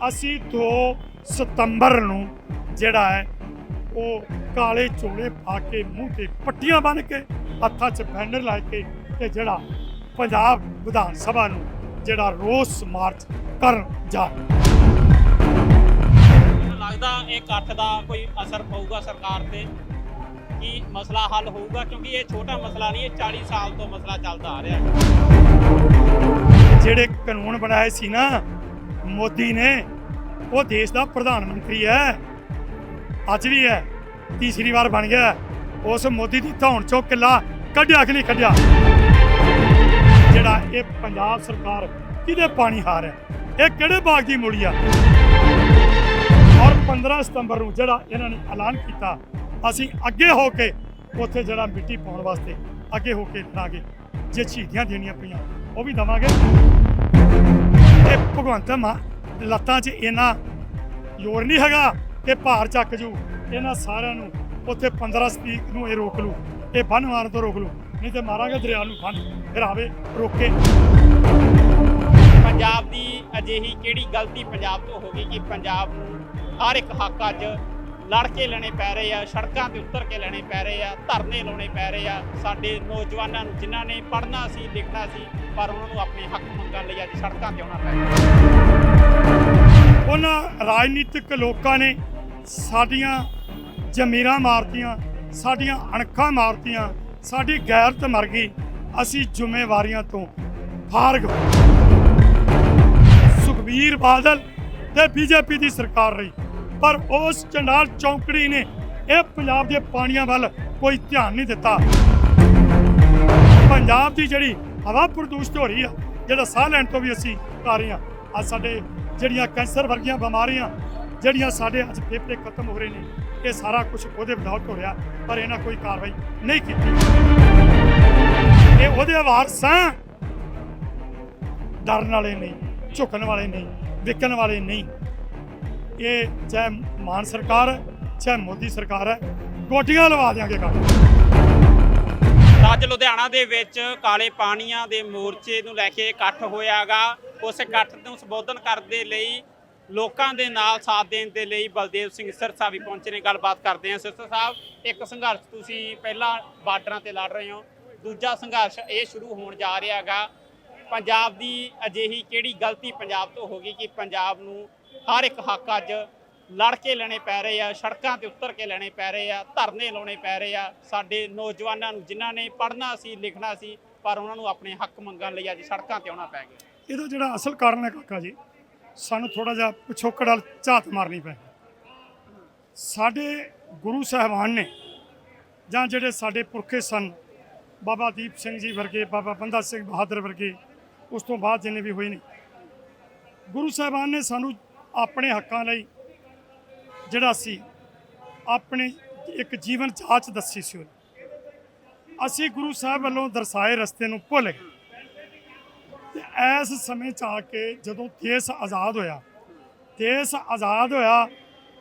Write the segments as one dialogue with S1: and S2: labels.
S1: ਅਸੀਂ 2 ਸਤੰਬਰ ਨੂੰ ਜਿਹੜਾ ਹੈ ਉਹ ਕਾਲੇ ਚੋਲੇ ਪਾ ਕੇ ਮੂੰਹ ਤੇ ਪੱਟੀਆਂ ਬੰਨ ਕੇ ਹੱਥਾਂ 'ਚ ਬੈਨਰ ਲਾ ਕੇ ਤੇ ਜਿਹੜਾ ਪੰਜਾਬ ਵਿਧਾਨ ਸਭਾ ਨੂੰ ਜਿਹੜਾ ਰੋਸ ਮਾਰਚ ਕਰਨ ਜਾ
S2: ਲੱਗਦਾ ਇਹ ਇਕੱਠ ਦਾ ਕੋਈ ਅਸਰ ਪਊਗਾ ਸਰਕਾਰ ਤੇ ਕੀ ਮਸਲਾ ਹੱਲ ਹੋਊਗਾ ਕਿਉਂਕਿ ਇਹ ਛੋਟਾ ਮਸਲਾ ਨਹੀਂ ਇਹ 40 ਸਾਲ ਤੋਂ ਮਸਲਾ ਚੱਲਦਾ ਆ ਰਿਹਾ ਹੈ।
S1: ਜਿਹੜੇ ਕਾਨੂੰਨ ਬਣਾਏ ਸੀ ਨਾ ਮੋਦੀ ਨੇ, ਉਹ ਦੇਸ਼ ਦਾ ਪ੍ਰਧਾਨ ਮੰਤਰੀ ਹੈ। ਅੱਜ ਵੀ ਹੈ, ਤੀਸਰੀ ਵਾਰ ਬਣ ਗਿਆ ਉਸ ਮੋਦੀ ਦੀ ਧੌਣ ਚੋਂ ਕਿੱਲਾ ਕੱਢਿਆ ਕਿ ਨਹੀਂ ਕੱਢਿਆ। ਜਿਹੜਾ ਇਹ ਪੰਜਾਬ ਸਰਕਾਰ ਕਿਹਦੇ ਪਾਣੀ ਹਾਰ ਹੈ, ਇਹ ਕਿਹੜੇ ਬਾਗ ਦੀ ਮੂਲੀ ਆ? ਔਰ 15 ਸਤੰਬਰ ਨੂੰ ਜਿਹੜਾ ਇਹਨਾਂ ਨੇ ਐਲਾਨ ਕੀਤਾ, ਅਸੀਂ ਅੱਗੇ ਹੋ ਕੇ ਉੱਥੇ ਜਿਹੜਾ ਮਿੱਟੀ ਪਾਉਣ ਵਾਸਤੇ ਅੱਗੇ ਹੋ ਕੇ ਲੜਾਂਗੇ ਜੇ ਸ਼ਹੀਦੀਆਂ ਦੇਣੀਆਂ ਪਈਆਂ, ਉਹ ਵੀ ਦਵਾਂਗੇ। ਇਹ ਭਗਵੰਤ ਮਾਨ ਲੱਤਾਂ 'ਚ ਇੰਨਾ ਜ਼ੋਰ ਨਹੀਂ ਹੈਗਾ ਕਿ ਭਾਰ ਚੱਕ ਜੂ। ਇਹਨਾਂ ਸਾਰਿਆਂ ਨੂੰ ਉੱਥੇ 15 ਤਰੀਕ ਨੂੰ ਇਹ ਰੋਕ ਲੂ। ਇਹ ਬੰਨ ਮਾਰਨ ਤੋਂ ਰੋਕ ਲੂ। ਨਹੀਂ ਤੇ ਮਾਰਾਂਗੇ ਦਰਿਆ ਨੂੰ ਬੰਨ। ਫਿਰ ਆਵੇ ਰੋਕੇ
S2: ਪੰਜਾਬ ਦੀ ਅਜਿਹੀ ਕਿਹੜੀ ਗਲਤੀ ਪੰਜਾਬ ਤੋਂ ਹੋ ਗਈ ਕਿ ਪੰਜਾਬ ਨੂੰ ਹਰ ਇੱਕ ਹੱਕ ਅੱਜ ਲੜ ਕੇ ਲੈਣੇ ਪੈ ਰਹੇ ਆ, ਸੜਕਾਂ ਤੇ ਉਤਰ ਕੇ ਲੈਣੇ ਪੈ ਰਹੇ ਆ, ਧਰਨੇ ਲਾਉਣੇ ਪੈ ਰਹੇ ਆ। ਸਾਡੇ ਨੌਜਵਾਨਾਂ ਨੂੰ ਜਿਨ੍ਹਾਂ ਨੇ ਪੜ੍ਹਨਾ ਸੀ, ਲਿਖਣਾ ਸੀ, ਪਰ ਉਹਨਾਂ ਨੂੰ ਆਪਣੇ ਹੱਕ ਮੰਗਣ ਲਈ ਅੱਜ ਸੜਕਾਂ ਤੇ ਆਉਣਾ ਪੈ ਰਿਹਾ।
S1: ਉਹਨਾਂ ਰਾਜਨੀਤਿਕ ਲੋਕਾਂ ਨੇ ਸਾਡੀਆਂ ਜ਼ਮੀਰਾਂ ਮਾਰਤੀਆਂ, ਸਾਡੀਆਂ ਅਣਖਾਂ ਮਾਰਤੀਆਂ, ਸਾਡੀ ਗੈਰਤ ਮਰ ਗਈ। ਅਸੀਂ ਜ਼ਿੰਮੇਵਾਰੀਆਂ ਤੋਂ ਫਾਰਗ ਸੁਖਬੀਰ ਬਾਦਲ ਤੇ ਬੀਜੇਪੀ ਦੀ ਸਰਕਾਰ ਰਹੀ। ਪਰ ਉਸ ਚੰਡਾਲ ਚੌਂਕੜੀ ਨੇ ਇਹ ਪੰਜਾਬ ਦੇ ਪਾਣੀਆਂ ਵੱਲ ਕੋਈ ਧਿਆਨ ਨਹੀਂ ਦਿੱਤਾ। ਪੰਜਾਬ ਦੀ ਜਿਹੜੀ ਹਵਾ ਪ੍ਰਦੂਸ਼ਿਤ ਹੋ ਰਹੀ ਆ, ਜਿਹੜਾ ਸਾਹ ਲੈਣ ਤੋਂ ਵੀ ਅਸੀਂ ਕਰ ਰਹੇ ਆ ਅੱਜ ਸਾਡੇ ਜਿਹੜੀਆਂ ਕੈਂਸਰ ਵਰਗੀਆਂ ਬਿਮਾਰੀਆਂ, ਜਿਹੜੀਆਂ ਸਾਡੇ ਅੱਜ ਫੇਫੜੇ ਖਤਮ ਹੋ ਰਹੇ ਨੇ, ਇਹ ਸਾਰਾ ਕੁਝ ਉਹਦੇ ਵਿਦਆਊਟ ਹੋ ਰਿਹਾ, ਪਰ ਇਹਨਾਂ ਕੋਈ ਕਾਰਵਾਈ ਨਹੀਂ ਕੀਤੀ। ਇਹ ਉਹਦੇ ਵਾਰਸ ਆ ਡਰਨ ਵਾਲੇ ਨਹੀਂ, ਝੁਕਣ ਵਾਲੇ ਨਹੀਂ, ਵਿਕਣ ਵਾਲੇ ਨਹੀਂ ਇਹ ਚਾਹੇ ਮਾਨ ਸਰਕਾਰ ਹੈ, ਚਾਹੇ ਮੋਦੀ ਸਰਕਾਰ ਹੈ, ਗੋਟੀਆਂ ਲਵਾ ਦਿਆਂਗੇ ਕੰਮ
S2: ਅੱਜ ਲੁਧਿਆਣਾ ਦੇ ਵਿੱਚ ਕਾਲੇ ਪਾਣੀਆਂ ਦੇ ਮੋਰਚੇ ਨੂੰ ਲੈ ਕੇ ਇਕੱਠ ਹੋਇਆਗਾ। ਉਸ ਇਕੱਠ ਨੂੰ ਸੰਬੋਧਨ ਕਰਨ ਦੇ ਲਈ, ਲੋਕਾਂ ਦੇ ਨਾਲ ਸਾਥ ਦੇਣ ਦੇ ਲਈ ਬਲਦੇਵ ਸਿੰਘ ਸਿਰਸਾ ਵੀ ਪਹੁੰਚੇ ਨੇ। ਗੱਲਬਾਤ ਕਰਦੇ ਹਾਂ ਸਿਰਸਾ ਸਾਹਿਬ, ਇੱਕ ਸੰਘਰਸ਼ ਤੁਸੀਂ ਪਹਿਲਾਂ ਬਾਰਡਰਾਂ ਤੇ ਲੜ ਰਹੇ ਹੋ, ਦੂਜਾ ਸੰਘਰਸ਼ ਇਹ ਸ਼ੁਰੂ ਹੋਣ ਜਾ ਰਿਹਾ ਹੈਗਾ ਪੰਜਾਬ ਦੀ ਅਜਿਹੀ ਕਿਹੜੀ ਗਲਤੀ ਪੰਜਾਬ ਤੋਂ ਹੋ ਗਈ ਕਿ ਪੰਜਾਬ ਨੂੰ ਹਰ ਇੱਕ ਹੱਕ ਅੱਜ ਲੜ ਕੇ ਲੈਣੇ ਪੈ ਰਹੇ ਆ, ਸੜਕਾਂ ਤੇ ਉਤਰ ਕੇ ਲੈਣੇ ਪੈ ਰਹੇ ਆ, ਧਰਨੇ ਲਾਉਣੇ ਪੈ ਰਹੇ ਆ। ਸਾਡੇ ਨੌਜਵਾਨਾਂ ਨੂੰ ਜਿਨ੍ਹਾਂ ਨੇ ਪੜ੍ਹਨਾ ਸੀ, ਲਿਖਣਾ ਸੀ, ਪਰ ਉਹਨਾਂ ਨੂੰ ਆਪਣੇ ਹੱਕ ਮੰਗਣ ਲਈ ਅੱਜ ਸੜਕਾਂ ਤੇ ਆਉਣਾ ਪੈ ਗਿਆ।
S1: ਇਹਦਾ ਜਿਹੜਾ ਅਸਲ ਕਾਰਨ ਹੈ ਕਾਕਾ ਜੀ, ਸਾਨੂੰ ਥੋੜਾ ਜਿਹਾ ਪਿਛੋਕੜ ਵਾਲ ਝਾਤ ਮਾਰਨੀ ਪੈ ਸਾਡੇ ਗੁਰੂ ਸਾਹਿਬਾਨ ਨੇ ਜਾਂ ਜਿਹੜੇ ਸਾਡੇ ਪੁਰਖੇ ਸਨ, ਬਾਬਾ ਦੀਪ ਸਿੰਘ ਜੀ ਵਰਗੇ, ਬਾਬਾ ਬੰਦਾ ਸਿੰਘ ਬਹਾਦਰ ਵਰਗੇ, ਉਸ ਤੋਂ ਬਾਅਦ ਜਿੰਨੇ ਵੀ ਹੋਏ ਨੇ, ਗੁਰੂ ਸਾਹਿਬਾਨ ਨੇ ਸਾਨੂੰ ਆਪਣੇ ਹੱਕਾਂ ਲਈ ਜਿਹੜਾ ਸੀ, ਆਪਣੇ ਇੱਕ ਜੀਵਨ ਜਾਂਚ ਦੱਸੀ ਸੀ ਉਹਨੇ। ਅਸੀਂ ਗੁਰੂ ਸਾਹਿਬ ਵੱਲੋਂ ਦਰਸਾਏ ਰਸਤੇ ਨੂੰ ਭੁੱਲ ਗਏ। ਤੇ ਇਸ ਸਮੇਂ ਚ ਆ ਕੇ ਜਦੋਂ ਦੇਸ਼ ਆਜ਼ਾਦ ਹੋਇਆ, ਦੇਸ਼ ਆਜ਼ਾਦ ਹੋਇਆ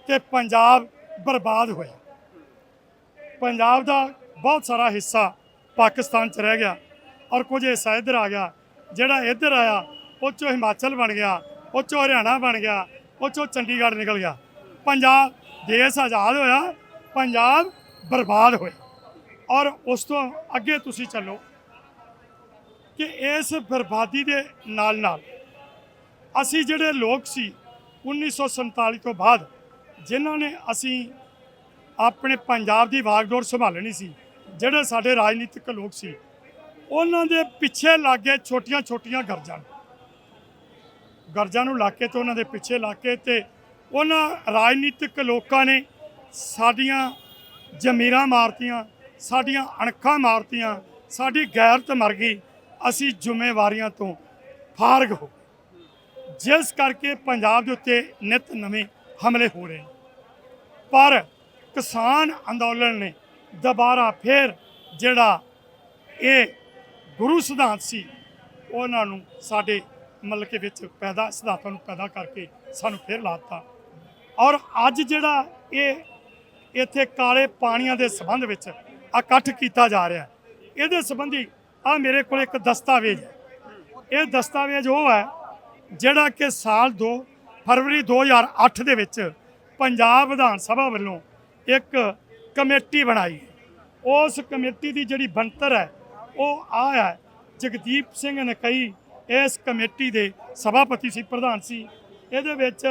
S1: ਤੇ ਪੰਜਾਬ ਬਰਬਾਦ ਹੋਇਆ। ਪੰਜਾਬ ਦਾ ਬਹੁਤ ਸਾਰਾ ਹਿੱਸਾ ਪਾਕਿਸਤਾਨ ਚ ਰਹਿ ਗਿਆ ਔਰ ਕੁਝ ਹਿੱਸਾ ਇੱਧਰ ਆ ਗਿਆ, ਜਿਹੜਾ ਇੱਧਰ ਆਇਆ, ਉਹ ਚੋਂ ਹਿਮਾਚਲ ਬਣ ਗਿਆ, ਉਹ ਚੋਂ ਹਰਿਆਣਾ ਬਣ ਗਿਆ ਉਹ ਚੋਂ ਚੰਡੀਗੜ੍ਹ ਨਿਕਲ ਗਿਆ। ਪੰਜਾਬ ਦੇਸ਼ ਆਜ਼ਾਦ ਹੋਇਆ, ਪੰਜਾਬ ਬਰਬਾਦ ਹੋਇਆ। ਔਰ ਉਸ ਤੋਂ ਅੱਗੇ ਤੁਸੀਂ ਚੱਲੋ ਕਿ ਇਸ ਬਰਬਾਦੀ ਦੇ ਨਾਲ ਨਾਲ ਅਸੀਂ ਜਿਹੜੇ ਲੋਕ ਸੀ 1947 ਤੋਂ ਬਾਅਦ ਜਿਨ੍ਹਾਂ ਨੇ ਅਸੀਂ ਆਪਣੇ ਪੰਜਾਬ ਦੀ ਵਾਗਡੋਰ ਸੰਭਾਲਣੀ ਸੀ, ਜਿਹੜੇ ਸਾਡੇ ਰਾਜਨੀਤਿਕ ਲੋਕ ਸੀ, ਉਹਨਾਂ ਦੇ ਪਿੱਛੇ ਲੱਗੇ ਛੋਟੀਆਂ ਛੋਟੀਆਂ ਗਰਜਾਂ ਗਰਜਾਂ ਨੂੰ ਲਾ ਕੇ ਤੇ ਉਹਨਾਂ ਦੇ ਪਿੱਛੇ ਲਾ ਕੇ ਤੇ ਉਹਨਾਂ ਰਾਜਨੀਤਿਕ ਲੋਕਾਂ ਨੇ ਸਾਡੀਆਂ ਜ਼ਮੀਰਾਂ ਮਾਰਤੀਆਂ, ਸਾਡੀਆਂ ਅਣਖਾਂ ਮਾਰਤੀਆਂ, ਸਾਡੀ ਗੈਰਤ ਮਰ ਗਈ ਅਸੀਂ ਜ਼ਿੰਮੇਵਾਰੀਆਂ ਤੋਂ ਫਾਰਗ ਹੋ ਗਏ। ਜਿਸ ਕਰਕੇ ਪੰਜਾਬ ਦੇ ਉੱਤੇ ਨਿਤ ਨਵੇਂ ਹਮਲੇ ਹੋ ਰਹੇ ਪਰ ਕਿਸਾਨ ਅੰਦੋਲਨ ਨੇ ਦੁਬਾਰਾ ਫੇਰ ਜਿਹੜਾ ਇਹ ਗੁਰੂ ਸਿਧਾਂਤ ਸੀ, ਉਹਨਾਂ ਨੂੰ ਸਾਡੇ ਮਤਲਬ ਕਿ ਵਿੱਚ ਪੈਦਾ, ਸਿਧਾਂਤਾਂ ਨੂੰ ਪੈਦਾ ਕਰਕੇ ਸਾਨੂੰ ਫੇਰ ਲਾਤਾ ਔਰ ਅੱਜ ਜਿਹੜਾ ਇਹ ਇੱਥੇ ਕਾਲੇ ਪਾਣੀਆਂ ਦੇ ਸੰਬੰਧ ਵਿੱਚ ਇਕੱਠ ਕੀਤਾ ਜਾ ਰਿਹਾ ਇਹਦੇ ਸੰਬੰਧੀ ਆ ਮੇਰੇ ਕੋਲ ਇੱਕ ਦਸਤਾਵੇਜ਼ ਹੈ। ਇਹ ਦਸਤਾਵੇਜ਼ ਉਹ ਹੈ ਜਿਹੜਾ ਕਿ ਸਾਲ 2 ਫਰਵਰੀ 2008 ਦੇ ਵਿੱਚ ਪੰਜਾਬ ਵਿਧਾਨ ਸਭਾ ਵੱਲੋਂ ਇੱਕ ਕਮੇਟੀ ਬਣਾਈ ਉਸ ਕਮੇਟੀ ਦੀ ਜਿਹੜੀ ਬਣਤਰ ਹੈ, ਉਹ ਆ ਹੈ, ਜਗਦੀਪ ਸਿੰਘ ਨਕਈ ਇਸ ਕਮੇਟੀ ਦੇ ਸਭਾਪਤੀ ਸੀ, ਪ੍ਰਧਾਨ ਸੀ। ਇਹਦੇ ਵਿੱਚ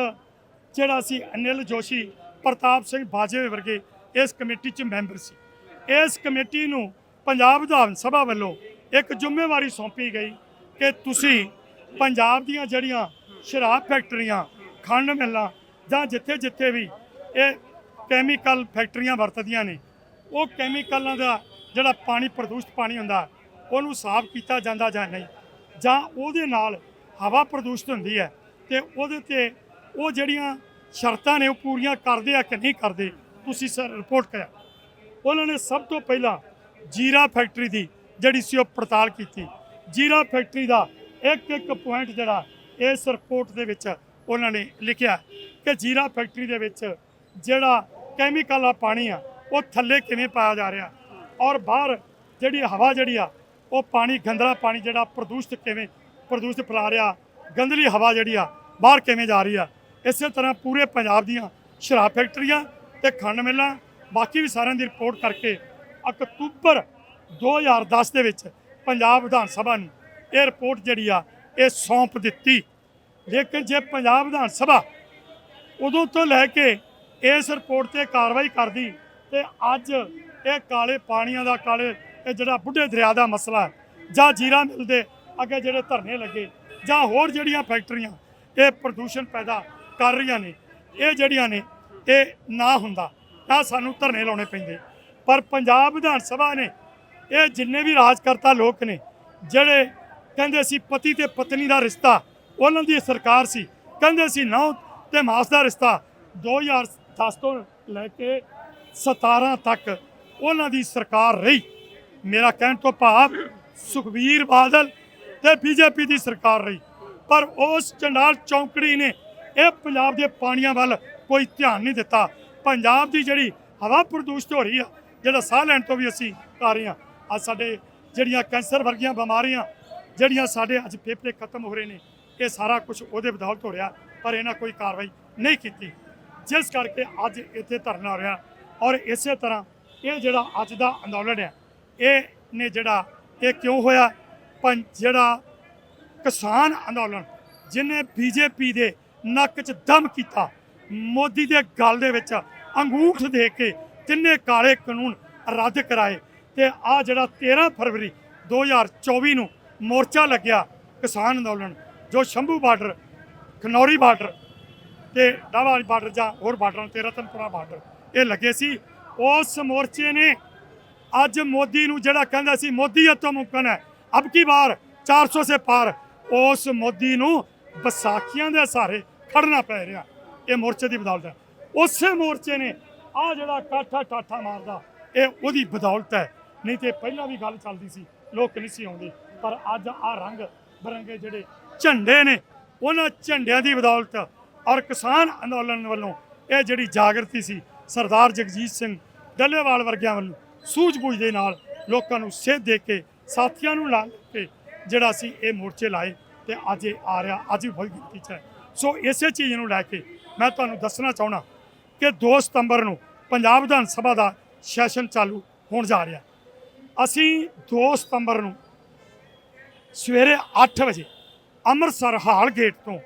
S1: ਜਿਹੜਾ ਸੀ ਅਨਿਲ ਜੋਸ਼ੀ, ਪ੍ਰਤਾਪ ਸਿੰਘ ਬਾਜਵੇ ਵਰਗੇ ਇਸ ਕਮੇਟੀ 'ਚ ਮੈਂਬਰ ਸੀ। ਇਸ ਕਮੇਟੀ ਨੂੰ ਪੰਜਾਬ ਵਿਧਾਨ ਸਭਾ ਵੱਲੋਂ ਇੱਕ ਜ਼ਿੰਮੇਵਾਰੀ ਸੌਂਪੀ ਗਈ ਕਿ ਤੁਸੀਂ ਪੰਜਾਬ ਦੀਆਂ ਜਿਹੜੀਆਂ ਸ਼ਰਾਬ ਫੈਕਟਰੀਆਂ, ਖੰਡ ਮਿੱਲਾਂ ਜਾਂ ਜਿੱਥੇ ਜਿੱਥੇ ਵੀ ਇਹ ਕੈਮੀਕਲ ਫੈਕਟਰੀਆਂ ਵਰਤਦੀਆਂ ਨੇ, ਉਹ ਕੈਮੀਕਲਾਂ ਦਾ ਜਿਹੜਾ ਪਾਣੀ, ਪ੍ਰਦੂਸ਼ਿਤ ਪਾਣੀ ਹੁੰਦਾ, ਉਹਨੂੰ ਸਾਫ਼ ਕੀਤਾ ਜਾਂਦਾ ਜਾਂ ਨਹੀਂ ਜਾਂ ਉਹਦੇ ਨਾਲ ਹਵਾ ਪ੍ਰਦੂਸ਼ਿਤ ਹੁੰਦੀ ਹੈ ਤੇ ਉਹਦੇ ਤੇ ਉਹ ਜਿਹੜੀਆਂ ਸ਼ਰਤਾਂ ਨੇ ਉਹ ਪੂਰੀਆਂ ਕਰਦੇ ਆ ਕਿ ਨਹੀਂ ਕਰਦੇ, ਤੁਸੀਂ ਸਰ ਰਿਪੋਰਟ ਕਰਿਆ। ਉਹਨਾਂ ਨੇ ਸਭ ਤੋਂ ਪਹਿਲਾਂ ਜੀਰਾ ਫੈਕਟਰੀ ਦੀ ਜਿਹੜੀ ਸੀ ਉਹ ਪੜਤਾਲ ਕੀਤੀ। ਜੀਰਾ ਫੈਕਟਰੀ ਦਾ ਇੱਕ ਇੱਕ ਪੁਆਇੰਟ ਜਿਹੜਾ ਇਸ ਰਿਪੋਰਟ ਦੇ ਵਿੱਚ ਉਹਨਾਂ ਨੇ ਲਿਖਿਆ ਕਿ ਜੀਰਾ ਫੈਕਟਰੀ ਦੇ ਵਿੱਚ ਜਿਹੜਾ ਕੈਮੀਕਲ ਆ, ਪਾਣੀ ਆ, ਉਹ ਥੱਲੇ ਕਿਵੇਂ ਪਾਇਆ ਜਾ ਰਿਹਾ ਔਰ ਬਾਹਰ ਜਿਹੜੀ ਹਵਾ ਜਿਹੜੀ ਆ ਉਹ ਪਾਣੀ, ਗੰਦਲਾ ਪਾਣੀ ਜਿਹੜਾ ਪ੍ਰਦੂਸ਼ਿਤ ਕਿਵੇਂ ਪ੍ਰਦੂਸ਼ਿਤ ਫੈਲਾ ਰਿਹਾ, ਗੰਦਲੀ ਹਵਾ ਜਿਹੜੀ ਆ, ਬਾਹਰ ਕਿਵੇਂ ਜਾ ਰਹੀ ਆ, ਇਸੇ ਤਰ੍ਹਾਂ ਪੂਰੇ ਪੰਜਾਬ ਦੀਆਂ ਸ਼ਰਾਬ ਫੈਕਟਰੀਆਂ ਤੇ ਖੰਡ ਮਿੱਲਾਂ, ਬਾਕੀ ਵੀ ਸਾਰਿਆਂ ਦੀ ਰਿਪੋਰਟ ਕਰਕੇ ਅਕਤੂਬਰ 2010 ਦੇ ਵਿੱਚ ਪੰਜਾਬ ਵਿਧਾਨ ਸਭਾ ਨੂੰ ਇਹ ਰਿਪੋਰਟ ਜਿਹੜੀ ਆ, ਇਹ ਸੌਂਪ ਦਿੱਤੀ। ਲੇਕਿਨ ਜੇ ਪੰਜਾਬ ਵਿਧਾਨ ਸਭਾ ਉਦੋਂ ਤੋਂ ਲੈ ਕੇ ਇਸ ਰਿਪੋਰਟ ਤੇ ਕਾਰਵਾਈ ਕਰਦੀ ਤੇ ਅੱਜ ਇਹ ਕਾਲੇ ਪਾਣੀਆਂ ਦਾ, ਕਾਲੇ ਇਹ ਜਿਹੜਾ ਬੁੱਢੇ ਦਰਿਆ ਦਾ ਮਸਲਾ ਜਾਂ ਜੀਰਾ ਮਿਲ ਦੇ ਅੱਗੇ ਜਿਹੜੇ ਧਰਨੇ ਲੱਗੇ, ਜਾਂ ਹੋਰ ਜਿਹੜੀਆਂ ਫੈਕਟਰੀਆਂ, ਇਹ ਪ੍ਰਦੂਸ਼ਣ ਪੈਦਾ ਕਰ ਰਹੀਆਂ ਨੇ, ਇਹ ਜਿਹੜੀਆਂ ਨੇ, ਇਹ ਨਾ ਹੁੰਦਾ, ਤਾਂ ਸਾਨੂੰ ਧਰਨੇ ਲਾਉਣੇ ਪੈਂਦੇ। ਪਰ ਪੰਜਾਬ ਵਿਧਾਨ ਸਭਾ ਨੇ, ਇਹ ਜਿੰਨੇ ਵੀ ਰਾਜਕਰਤਾ ਲੋਕ ਨੇ, ਜਿਹੜੇ ਕਹਿੰਦੇ ਸੀ ਪਤੀ ਤੇ ਪਤਨੀ ਦਾ ਰਿਸ਼ਤਾ, ਉਹਨਾਂ ਦੀ ਸਰਕਾਰ ਸੀ, ਕਹਿੰਦੇ ਸੀ ਨੌ ਤੇ ਮਾਸ ਦਾ ਰਿਸ਼ਤਾ 2010 ਤੋਂ ਲੈ ਕੇ 17 ਤੱਕ ਉਹਨਾਂ ਦੀ ਸਰਕਾਰ ਰਹੀ। ਮੇਰਾ ਕਹਿਣ ਤੋਂ ਭਾਵ ਸੁਖਬੀਰ ਬਾਦਲ ਤੇ ਬੀਜੇਪੀ ਦੀ ਸਰਕਾਰ ਰਹੀ। ਪਰ ਉਸ ਚੰਡਾਲ ਚੌਂਕੜੀ ਨੇ ਇਹ ਪੰਜਾਬ ਦੇ ਪਾਣੀਆਂ ਵੱਲ ਕੋਈ ਧਿਆਨ ਨਹੀਂ ਦਿੱਤਾ। ਪੰਜਾਬ ਦੀ ਜਿਹੜੀ ਹਵਾ ਪ੍ਰਦੂਸ਼ਿਤ ਹੋ ਰਹੀ ਆ, ਜਿਹੜਾ ਸਾਹ ਲੈਣ ਤੋਂ ਵੀ ਅਸੀਂ ਆ ਰਹੇ ਹਾਂ ਅੱਜ ਸਾਡੇ ਜਿਹੜੀਆਂ ਕੈਂਸਰ ਵਰਗੀਆਂ ਬਿਮਾਰੀਆਂ, ਜਿਹੜੀਆਂ ਸਾਡੇ ਅੱਜ ਫੇਫੜੇ ਖਤਮ ਹੋ ਰਹੇ ਨੇ, ਇਹ ਸਾਰਾ ਕੁਝ ਉਹਦੇ ਬਦੌਲਤ ਹੋ ਰਿਹਾ, ਪਰ ਇਹਨਾਂ ਕੋਈ ਕਾਰਵਾਈ ਨਹੀਂ ਕੀਤੀ। ਜਿਸ ਕਰਕੇ ਅੱਜ ਇੱਥੇ ਧਰਨਾ ਹੋ ਰਿਹਾ ਔਰ ਇਸੇ ਤਰ੍ਹਾਂ ਇਹ ਜਿਹੜਾ ਅੱਜ ਦਾ ਅੰਦੋਲਨ ਹੈ ਇਹ ਨੇ ਜਿਹੜਾ ਇਹ ਕਿਉਂ ਹੋਇਆ? ਪੰਜ ਜਿਹੜਾ ਕਿਸਾਨ ਅੰਦੋਲਨ ਜਿਨੇ ਬੀਜੇਪੀ ਦੇ ਨੱਕ 'ਚ ਦਮ ਕੀਤਾ, ਮੋਦੀ ਦੇ ਗਲ ਦੇ ਵਿੱਚ ਅੰਗੂਠ ਦੇ ਕੇ ਤਿੰਨੇ ਕਾਲੇ ਕਾਨੂੰਨ ਰੱਦ ਕਰਾਏ ਤੇ ਆ ਜਿਹੜਾ 13 ਫਰਵਰੀ 2024 ਨੂੰ ਮੋਰਚਾ ਲੱਗਿਆ ਕਿਸਾਨ ਅੰਦੋਲਨ, ਜੋ ਸ਼ੰਭੂ ਬਾਰਡਰ, ਖਨੌਰੀ ਬਾਰਡਰ ਤੇ ਡਾਵਾ ਬਾਰਡਰ ਜਾਂ ਹੋਰ ਬਾਰਡਰਾਂ ਤੇ ਰਤਨਪੁਰਾ ਬਾਰਡਰ, ਇਹ ਲੱਗੇ ਸੀ। ਉਸ ਮੋਰਚੇ ਨੇ ਅੱਜ ਮੋਦੀ ਨੂੰ ਜਿਹੜਾ ਕਹਿੰਦਾ ਸੀ, ਮੋਦੀ ਤੋਂ ਮੁਮਕਨ ਹੈ। ਅਬ ਕੀ ਬਾਰ 400 ਸੇ ਪਾਰ। ਉਸ ਮੋਦੀ ਨੂੰ ਵਿਸਾਖੀਆਂ ਦੇ ਸਹਾਰੇ ਖੜਨਾ ਪੈ ਰਿਹਾ। ਇਹ ਮੋਰਚੇ ਦੀ ਬਦੌਲਤ ਹੈ। ਉਸੇ ਮੋਰਚੇ ਨੇ ਆ ਜਿਹੜਾ ਕਾਠਾ ਟਾਠਾ ਮਾਰਦਾ, ਇਹ ਉਹਦੀ ਬਦੌਲਤ ਹੈ। ਨਹੀਂ ਤੇ ਪਹਿਲਾਂ ਵੀ ਗੱਲ ਚੱਲਦੀ ਸੀ, ਲੋਕ ਨਹੀਂ ਸੀ ਆਉਂਦੇ। ਪਰ ਅੱਜ ਆ ਰੰਗ ਬਰੰਗੇ ਜਿਹੜੇ ਝੰਡੇ ਨੇ, ਉਹਨਾਂ ਝੰਡਿਆਂ ਦੀ ਬਦੌਲਤ ਔਰ ਕਿਸਾਨ ਅੰਦੋਲਨ ਵੱਲੋਂ ਇਹ ਜਿਹੜੀ ਜਾਗਰਤੀ ਸੀ, ਸਰਦਾਰ ਜਗਜੀਤ ਸਿੰਘ ਡੱਲੇਵਾਲ ਵਰਗਿਆਂ ਵੱਲੋਂ ਸੂਝ-ਬੂਝ ਦੇ ਨਾਲ ਲੋਕਾਂ ਨੂੰ ਸੇਧ ਦੇ ਕੇ, ਸਾਥੀਆਂ ਨੂੰ ਲਾ ਕੇ ਜਿਹੜਾ ਸੀ ਇਹ ਮੋਰਚੇ ਲਾਏ ਤੇ ਅੱਜ ਇਹ ਆ ਰਿਹਾ, ਅੱਜ ਵੀ ਬਹੁਤ ਗਿਣਤੀ 'ਚ ਹੈ। ਸੋ ਇਸੇ ਚੀਜ਼ ਨੂੰ ਲੈ ਕੇ ਮੈਂ ਤੁਹਾਨੂੰ ਦੱਸਣਾ ਚਾਹਣਾ ਕਿ 2 ਸਤੰਬਰ ਨੂੰ ਪੰਜਾਬ ਵਿਧਾਨ ਸਭਾ ਦਾ ਸੈਸ਼ਨ ਚਾਲੂ ਹੋਣ ਜਾ ਰਿਹਾ। ਅਸੀਂ 2 ਸਤੰਬਰ ਨੂੰ ਸਵੇਰੇ 8 ਵਜੇ ਅੰਮ੍ਰਿਤਸਰ ਹਾਲ ਗੇਟ ਤੋਂ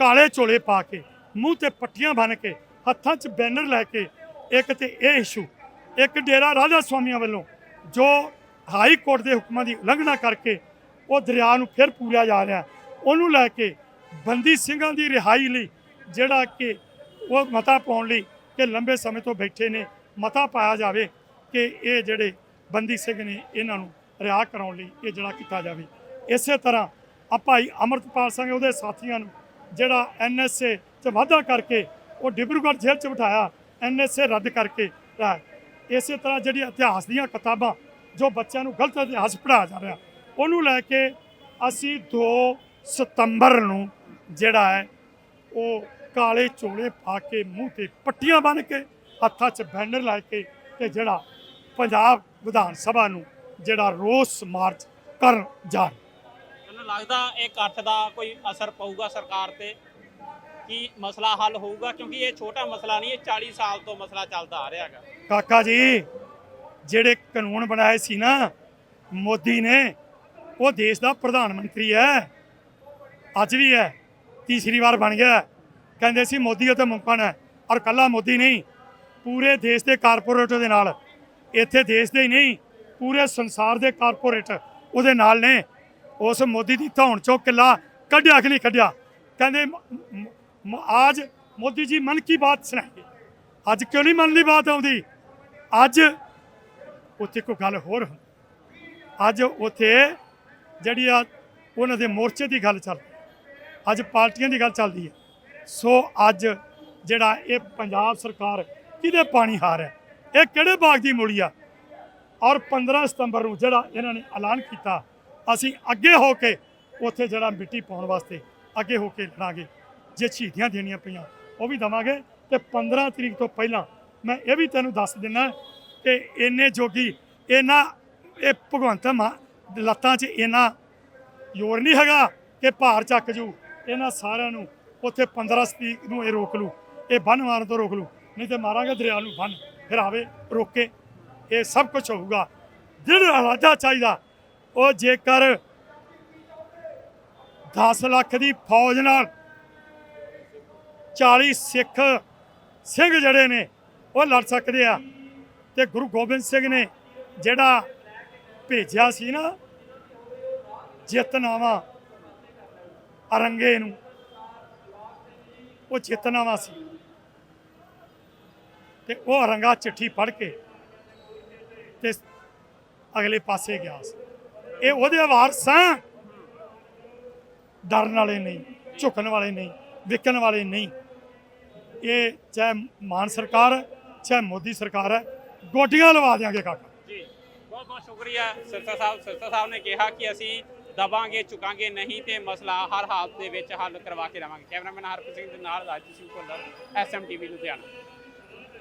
S1: ਕਾਲੇ ਚੋਲੇ ਪਾ ਕੇ ਮੂੰਹ ਤੇ ਪੱਟੀਆਂ ਬੰਨ ਕੇ ਹੱਥਾਂ 'ਚ ਬੈਨਰ ਲੈ ਕੇ ਇੱਕ ਤੇ ਇਹ ਇਸ਼ੂ ਇੱਕ ਡੇਰਾ ਰਾਧਾ ਸਵਾਮੀਆਂ ਵੱਲੋਂ ਜੋ ਹਾਈ ਕੋਰਟ ਦੇ ਹੁਕਮਾਂ ਦੀ ਉਲੰਘਣਾ ਕਰਕੇ ਉਹ ਦਰਿਆ ਨੂੰ ਫਿਰ ਪੂਰਿਆ ਜਾ ਰਿਹਾ ਉਹਨੂੰ ਲੈ ਕੇ ਬੰਦੀ ਸਿੰਘਾਂ ਦੀ ਰਿਹਾਈ ਲਈ ਜਿਹੜਾ ਕਿ ਉਹ ਮਤਾ ਪਾਉਣ ਲਈ ਕਿ ਲੰਬੇ ਸਮੇਂ ਤੋਂ ਬੈਠੇ ਨੇ, ਮਤਾ ਪਾਇਆ ਜਾਵੇ ਕਿ ਇਹ ਜਿਹੜੇ ਬੰਦੀ ਸਿੰਘ ਨੇ ਇਹਨਾਂ ਨੂੰ ਰਿਹਾ ਕਰਾਉਣ ਲਈ ਇਹ ਜਿਹੜਾ ਕੀਤਾ ਜਾਵੇ। ਇਸੇ ਤਰ੍ਹਾਂ ਆ ਭਾਈ ਅਮਰਤਪਾਲ ਸਿੰਘ ਉਹਦੇ ਸਾਥੀਆਂ ਨੂੰ ਜਿਹੜਾ ਐਨਐਸਏ 'ਚ ਵਾਧਾ ਕਰਕੇ ਉਹ ਡਿਬਰੂਗੜ੍ਹ ਜੇਲ੍ਹ 'ਚ ਬਿਠਾਇਆ ਐਨਐਸਏ ਰੱਦ ਕਰਕੇ ਇਸੇ ਤਰ੍ਹਾਂ ਜਿਹੜੀ ਇਤਿਹਾਸ ਦੀਆਂ ਕਿਤਾਬਾਂ ਜੋ ਬੱਚਿਆਂ ਨੂੰ ਗਲਤ ਇਤਿਹਾਸ ਪੜ੍ਹਾਇਆ ਜਾ ਰਿਹਾ, ਉਹਨੂੰ ਲੈ ਕੇ ਅਸੀਂ 2 ਸਤੰਬਰ ਨੂੰ ਜਿਹੜਾ ਹੈ, ਉਹ ਕਾਲੇ ਚੋਲੇ ਪਾ ਕੇ ਮੂੰਹ ਤੇ ਪੱਟੀਆਂ ਬੰਨ੍ਹ ਕੇ ਹੱਥਾਂ 'ਚ ਬੈਨਰ ਲਾ ਕੇ ਤੇ ਜਿਹੜਾ ਪੰਜਾਬ ਵਿਧਾਨ ਸਭਾ ਨੂੰ ਜਿਹੜਾ ਰੋਸ ਮਾਰਚ ਕਰਨ ਜਾ ਰਿਹਾ।
S2: ਮੈਨੂੰ ਲੱਗਦਾ ਇਹ ਇਕੱਠ ਦਾ ਕੋਈ ਅਸਰ ਪਊਗਾ ਸਰਕਾਰ ਤੇ? ਕੀ ਮਸਲਾ ਹੱਲ ਹੋਊਗਾ? ਕਿਉਂਕਿ ਇਹ ਛੋਟਾ ਮਸਲਾ ਨਹੀਂ, ਇਹ 40 ਸਾਲ ਤੋਂ ਮਸਲਾ ਚੱਲਦਾ ਆ ਰਿਹਾ ਹੈਗਾ।
S1: ਕਾਕਾ ਜੀ, ਜਿਹੜੇ ਕਾਨੂੰਨ ਬਣਾਏ ਸੀ ਨਾ, ਮੋਦੀ ਨੇ, ਉਹ ਦੇਸ਼ ਦਾ ਪ੍ਰਧਾਨ ਮੰਤਰੀ ਹੈ। ਅੱਜ ਵੀ ਹੈ, ਤੀਸਰੀ ਵਾਰ ਬਣ ਗਿਆ। ਕਹਿੰਦੇ ਸੀ ਮੋਦੀ ਉਹ ਅਤੇ ਮੁਮਕਨ ਹੈ, ਔਰ ਕੱਲਾ ਮੋਦੀ ਨਹੀਂ, ਪੂਰੇ ਦੇਸ਼ ਦੇ ਕਾਰਪੋਰੇਟ ਦੇ ਨਾਲ। ਇੱਥੇ ਦੇਸ਼ ਦੇ ਹੀ ਨਹੀਂ, ਪੂਰੇ ਸੰਸਾਰ ਦੇ ਕਾਰਪੋਰੇਟ ਉਹਦੇ ਨਾਲ ਨੇ। ਉਸ ਮੋਦੀ ਦੀ ਧੌਣ ਚੋਂ ਕਿੱਲਾ ਕੱਢਿਆ ਕਿ ਨਹੀਂ ਕੱਢਿਆ। ਕਹਿੰਦੇ ਮ- ਆਜ ਮੋਦੀ ਜੀ ਮਨ ਕੀ ਬਾਤ ਸੁਣਾਈਏ ਅੱਜ ਕਿਉਂ ਨਹੀਂ ਮਨ ਦੀ ਬਾਤ ਆਉਂਦੀ? ਅੱਜ ਉੱਥੇ ਕੋਈ ਗੱਲ ਹੋਰ ਹੁੰਦੀ। ਅੱਜ ਉੱਥੇ ਜਿਹੜੀ ਆ ਉਹਨਾਂ ਦੇ ਮੋਰਚੇ ਦੀ ਗੱਲ ਚੱਲ ਅੱਜ ਪਾਰਟੀਆਂ ਦੀ ਗੱਲ ਚੱਲਦੀ ਹੈ। ਸੋ ਅੱਜ ਜਿਹੜਾ ਇਹ ਪੰਜਾਬ ਸਰਕਾਰ ਕਿਹਦੇ ਪਾਣੀ ਹਾਰ ਹੈ? ਇਹ ਕਿਹੜੇ ਬਾਗ ਦੀ ਮੂਲੀ ਆ? ਔਰ 15 ਸਤੰਬਰ ਨੂੰ ਜਿਹੜਾ ਇਹਨਾਂ ਨੇ ਐਲਾਨ ਕੀਤਾ, ਅਸੀਂ ਅੱਗੇ ਹੋ ਕੇ ਉੱਥੇ ਜਿਹੜਾ ਮਿੱਟੀ ਪਾਉਣ ਵਾਸਤੇ ਅੱਗੇ ਹੋ ਕੇ ਲੜਾਂਗੇ। ਜੇ ਸ਼ਹੀਦੀਆਂ ਦੇਣੀਆਂ ਪਈਆਂ, ਉਹ ਵੀ ਦਵਾਂਗੇ। ਤੇ 15 ਤਰੀਕ ਤੋਂ ਪਹਿਲਾਂ ਮੈਂ ਇਹ ਵੀ ਤੈਨੂੰ ਦੱਸ ਦਿੰਦਾ ਕਿ ਇੰਨੇ ਜੋਗੀ ਇਹਨਾਂ ਇਹ ਭਗਵੰਤ ਮਾਨ ਲੱਤਾਂ 'ਚ ਇੰਨਾ ਜ਼ੋਰ ਨਹੀਂ ਹੈਗਾ ਕਿ ਭਾਰ ਚੱਕ ਜੂ। ਇਹਨਾਂ ਸਾਰਿਆਂ ਨੂੰ ਉੱਥੇ 15 ਸਤੀਕ ਨੂੰ ਇਹ ਰੋਕ ਲੂ ਇਹ ਬੰਨ ਮਾਰਨ ਤੋਂ ਰੋਕ ਲੂ ਨਹੀਂ ਤੇ ਮਾਰਾਂਗੇ ਦਰਿਆ ਨੂੰ ਬੰਨ, ਫਿਰ ਆਵੇ ਰੋਕੇ ਇਹ ਸਭ ਕੁਝ ਹੋਊਗਾ। ਦਿਲ ਰਾਜਾ ਚਾਹੀਦਾ। ਉਹ ਜੇਕਰ 10 ਲੱਖ ਦੀ ਫੌਜ ਨਾਲ 40 ਸਿੱਖ ਸਿੰਘ ਜਿਹੜੇ ਨੇ ਉਹ ਲੜ ਸਕਦੇ ਆ। ਤੇ ਗੁਰੂ ਗੋਬਿੰਦ ਸਿੰਘ ਨੇ ਜਿਹੜਾ ਭੇਜਿਆ ਸੀ ਨਾ ਜਿੱਤਨਾਵਾ ਅਰੰਗੇ ਨੂੰ, ਉਹ ਜਿੱਤਨਾਵਾ ਸੀ। ਤੇ ਉਹ ਅਰੰਗਾ ਚਿੱਠੀ ਪੜ੍ਹ ਕੇ ਤੇ ਅਗਲੇ ਪਾਸੇ ਗਿਆ ਸੀ। ਇਹ ਉਹਦੇ ਵਾਰਸ ਆ ਡਰਨ ਵਾਲੇ ਨਹੀਂ, ਝੁਕਣ ਵਾਲੇ ਨਹੀਂ, ਵਿਕਣ ਵਾਲੇ ਨਹੀਂ। ਇਹ ਚਾਹੇ ਮਾਨ ਸਰਕਾਰ ਚਾਹੇ ਮੋਦੀ ਸਰਕਾਰ ਹੈ। ਗੋਟੀਆਂ ਲਵਾ ਦਿਆਂਗੇ ਕਾਕਾ।
S2: ਜੀ, ਬਹੁਤ ਬਹੁਤ ਸ਼ੁਕਰੀਆ ਸਿਰਸਾ ਸਾਹਿਬ। ਸਰਸਾ ਸਾਹਿਬ ਨੇ ਕਿਹਾ ਕਿ ਅਸੀਂ ਦਬਾਂਗੇ, ਚੁਕਾਂਗੇ ਨਹੀਂ ਤੇ ਮਸਲਾ ਹਰ ਹਾਲਤ ਦੇ ਵਿੱਚ ਹੱਲ ਕਰਵਾ ਕੇ ਰਵਾਂਗੇ ਕੈਮਰਾਮੈਨ ਹਰਪ੍ਰੀਤ ਸਿੰਘ ਦੇ ਨਾਲ ਰਾਜੂ ਸਿੰਘ ਭੁੱਲਰ, ਐਸਐਮਟੀਵੀ ਲੁਧਿਆਣਾ।